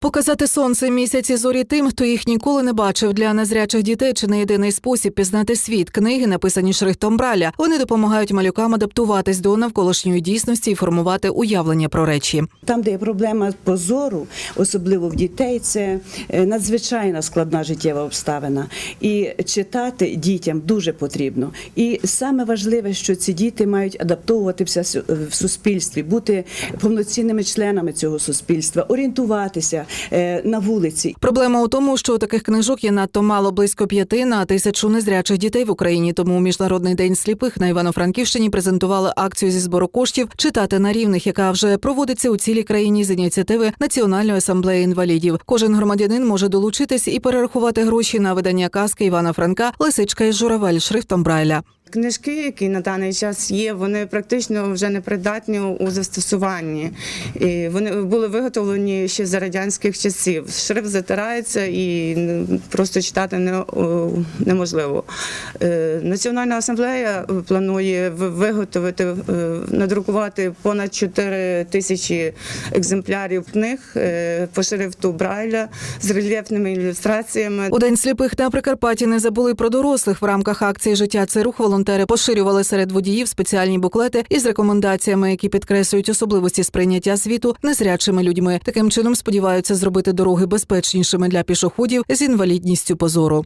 Показати сонце місяці зорі тим, хто їх ніколи не бачив для незрячих дітей чи не єдиний спосіб пізнати світ. Книги написані шрифтом Браля. Вони допомагають малюкам адаптуватись до навколишньої дійсності і формувати уявлення про речі. Там, де є проблема позору, особливо в дітей, це е, надзвичайно складна життєва обставина. І читати дітям дуже потрібно. І саме важливе, що ці діти мають адаптовуватися в суспільстві, бути повноцінними членами цього суспільства, орієнтуватися на вулиці. Проблема у тому, що таких книжок є надто мало близько п'яти на тисячу незрячих дітей в Україні. Тому у міжнародний день сліпих на Івано-Франківщині презентували акцію зі збору коштів читати на рівних, яка вже проводиться у цілій країні з ініціативи Національної асамблеї інвалідів. Кожен громадянин може долучитись і перерахувати гроші на видання казки Івана Франка Лисичка і журавель шрифтом Брайля. Книжки, які на даний час є, вони практично вже не придатні у застосуванні. І вони були виготовлені ще за радянських часів. Шрифт затирається і просто читати не, неможливо. Е, Національна асамблея планує виготовити, е, надрукувати понад 4 тисячі екземплярів книг е, по шрифту Брайля з рельєфними ілюстраціями. У день сліпих на Прикарпатті не забули про дорослих. В рамках акції Життя це рух волонтери поширювали серед водіїв спеціальні буклети із рекомендаціями, які підкреслюють особливості сприйняття світу незрячими людьми. Таким чином сподіваються зробити дороги безпечнішими для пішоходів з інвалідністю позору.